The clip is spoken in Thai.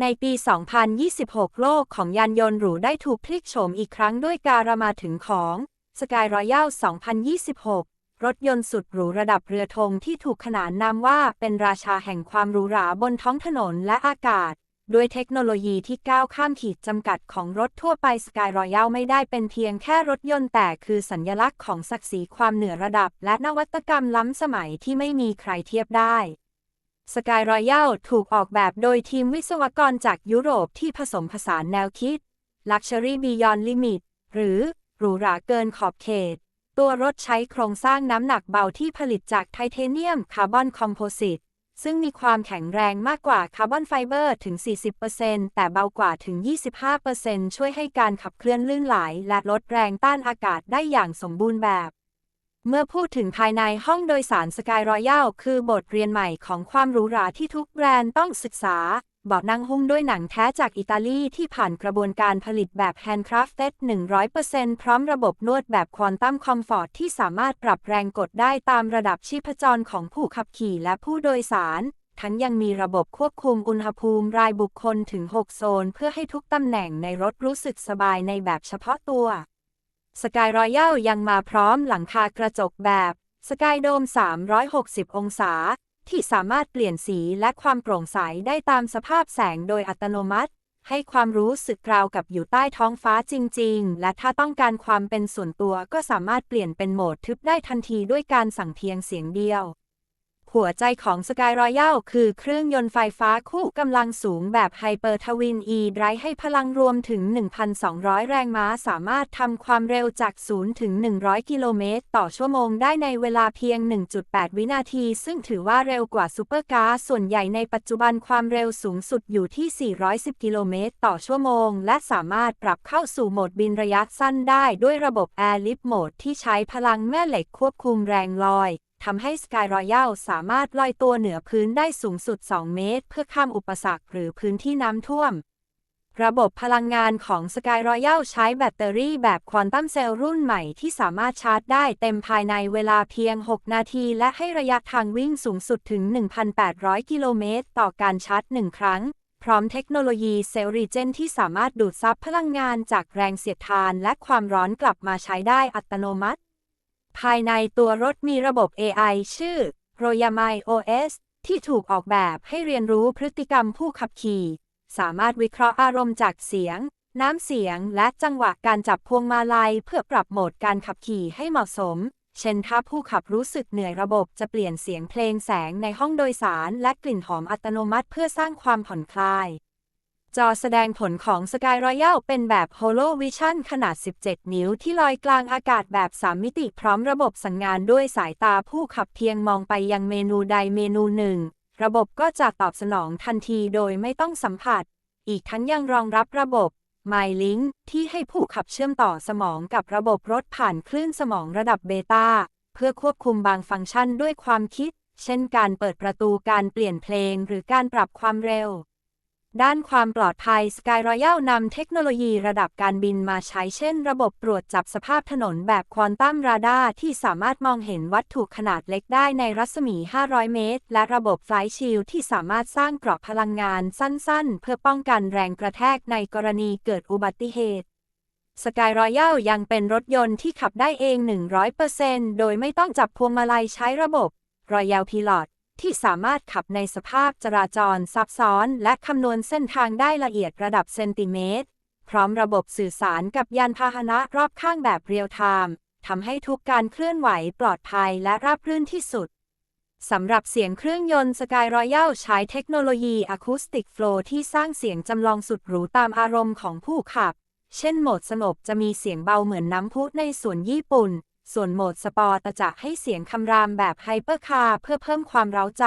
ในปี 2026 โลกของยานยนต์หรูได้ถูกพลิกโฉมอีกครั้งด้วยการมาถึงของ Sky Royal 2026 รถยนต์สุดหรูระดับเรือธงที่ถูกขนานนามว่าเป็นราชาแห่งความหรูหราบนท้องถนนและอากาศ ด้วยเทคโนโลยีที่ก้าวข้ามขีดจำกัดของรถทั่วไป Sky Royal ไม่ได้เป็นเพียงแค่รถยนต์แต่คือสัญญลักษณ์ของศักดิ์ศรีความเหนือระดับ และนวัตกรรมล้ำสมัยที่ไม่มีใครเทียบได้ สกายรอยัลถูกออกแบบโดยทีมวิศวกรจากยุโรปที่ผสมผสานแนวคิด Luxury Beyond Limit หรือ หรูหราเกินขอบเขต ตัวรถใช้โครงสร้างน้ำหนักเบาที่ผลิตจากไทเทเนียมคาร์บอนคอมโพสิตซึ่งมีความแข็งแรงมากกว่าคาร์บอนไฟเบอร์ถึง 40%แต่เบากว่าถึง 25%ช่วยให้การขับเคลื่อนลื่นไหลและลดแรงต้านอากาศได้อย่างสมบูรณ์แบบ เมื่อพูดถึงภายในห้องโดยสารสกายรอยัลคือบทเรียนใหม่ของความหรูหราที่ทุกแบรนด์ต้องศึกษาบาะนั่งหุ้มด้วยหนังแท้จากอิตาลีที่ผ่านกระบวนการผลิตแบบ handcrafted 100%พร้อมระบบนวดแบบควอนตัมคอมฟอร์ตที่สามารถปรับแรงกดได้ตามระดับชีพจรของผู้ขับขี่และผู้โดยสาร ทั้งยังมีระบบควบคุมอุณหภูมิรายบุคคลถึง 6 โซน เพื่อให้ทุกตำแหน่งในรถรู้สึกสบายในแบบเฉพาะตัว สกายรอยัลยังมาพร้อมหลังคากระจกแบบสกายโดม 360 องศา ที่สามารถเปลี่ยนสีและความโปร่งใสได้ตามสภาพแสงโดยอัตโนมัติ ให้ความรู้สึกราวกับอยู่ใต้ท้องฟ้าจริง ๆ และถ้าต้องการความเป็นส่วนตัวก็สามารถเปลี่ยนเป็นโหมดทึบได้ทันทีด้วยการสั่งเพียงเสียงเดียว หัวใจของ Sky Royal คือเครื่องยนต์ไฟฟ้าคู่กำลังสูงแบบไฮเปอร์ทวิน e ไดรให้พลังรวมถึง 1,200 แรงม้าสามารถทำความเร็วจาก 0 ถึง 100 กิโลเมตร ต่อชั่วโมงได้ในเวลาเพียง 1.8 วินาที ซึ่งถือว่าเร็วกว่าซูเปอร์คาร์ส่วนใหญ่ในปัจจุบันความเร็วสูงสุดอยู่ที่ 410 กิโลเมตร ต่อชั่วโมง และสามารถปรับเข้าสู่โหมดบินระยะสั้นได้ด้วยระบบ Air Lift Mode ที่ใช้พลังแม่เหล็กควบคุมแรงลอย ทำให้ Sky Royal สามารถลอยตัวเหนือพื้นได้สูงสุด 2 เมตร เพื่อข้ามอุปสรรคหรือพื้นที่น้ำท่วม ระบบพลังงานของ Sky Royal ใช้แบตเตอรี่แบบควอนตัมเซลล์รุ่นใหม่ที่สามารถชาร์จได้เต็มภายในเวลาเพียง 6 นาที และให้ระยะทางวิ่งสูงสุดถึง 1,800 กิโลเมตร ต่อการชาร์จ 1 ครั้งพร้อมเทคโนโลยีเซลล์รีเจนที่สามารถดูดซับพลังงานจากแรงเสียดทานและความร้อนกลับมาใช้ได้อัตโนมัติ ภายในตัวรถมีระบบ AI ชื่อ Royamai OS ที่ถูกออกแบบให้เรียนรู้พฤติกรรมผู้ขับขี่ สามารถวิเคราะห์อารมณ์จากเสียง น้ำเสียงและจังหวะการจับพวงมาลัย เพื่อปรับโหมดการขับขี่ให้เหมาะสม เช่นถ้าผู้ขับรู้สึกเหนื่อยระบบจะเปลี่ยนเสียงเพลงแสงในห้องโดยสาร และกลิ่นหอมอัตโนมัติเพื่อสร้างความผ่อนคลาย จอแสดงผลของ Sky Royal เป็นแบบ Holo Vision ขนาด 17 นิ้วที่ลอยกลางอากาศแบบ 3 มิติพร้อมระบบสั่งงานด้วยสายตาผู้ขับเพียงมองไปยังเมนูใดเมนูหนึ่ง ระบบก็จะตอบสนองทันทีโดยไม่ต้องสัมผัส อีกทั้งยังรองรับระบบ MyLink ที่ให้ผู้ขับเชื่อมต่อสมองกับระบบรถผ่านคลื่นสมองระดับเบต้าเพื่อควบคุมบางฟังก์ชันด้วยความคิด เช่นการเปิดประตูการเปลี่ยนเพลงหรือการปรับความเร็ว ด้านความปลอดภัย Sky Royal นำเทคโนโลยีระดับการบินมาใช้เช่น ระบบตรวจจับสภาพถนนแบบควอนตัมราดาร์ที่สามารถมองเห็นวัตถุขนาดเล็กได้ในรัศมี 500 เมตร และระบบไฟชิลที่สามารถสร้างเกราะพลังงานสั้นๆ เพื่อป้องกันแรงกระแทกในกรณีเกิดอุบัติเหตุ Sky Royal ยังเป็นรถยนต์ที่ขับได้เอง 100%โดยไม่ต้องจับพวงมาลัยใช้ระบบ Royal Pilot ที่สามารถขับในสภาพจราจรซับซ้อน และคำนวณเส้นทางได้ละเอียดระดับเซนติเมตร พร้อมระบบสื่อสารกับยานพาหนะรอบข้างแบบเรียลไทม์ทำให้ทุกการเคลื่อนไหวปลอดภัยและราบรื่นที่สุด สำหรับเสียงเครื่องยนต์ Sky Royal ใช้เทคโนโลยี Acoustic Flow ที่สร้างเสียงจำลองสุดหรูตามอารมณ์ของผู้ขับ เช่นโหมดสงบจะมีเสียงเบาเหมือนน้ำพุในสวนญี่ปุ่น ส่วนโหมดสปอร์ตจะให้เสียงคำรามแบบไฮเปอร์คาร์เพื่อเพิ่มความเร้าใจ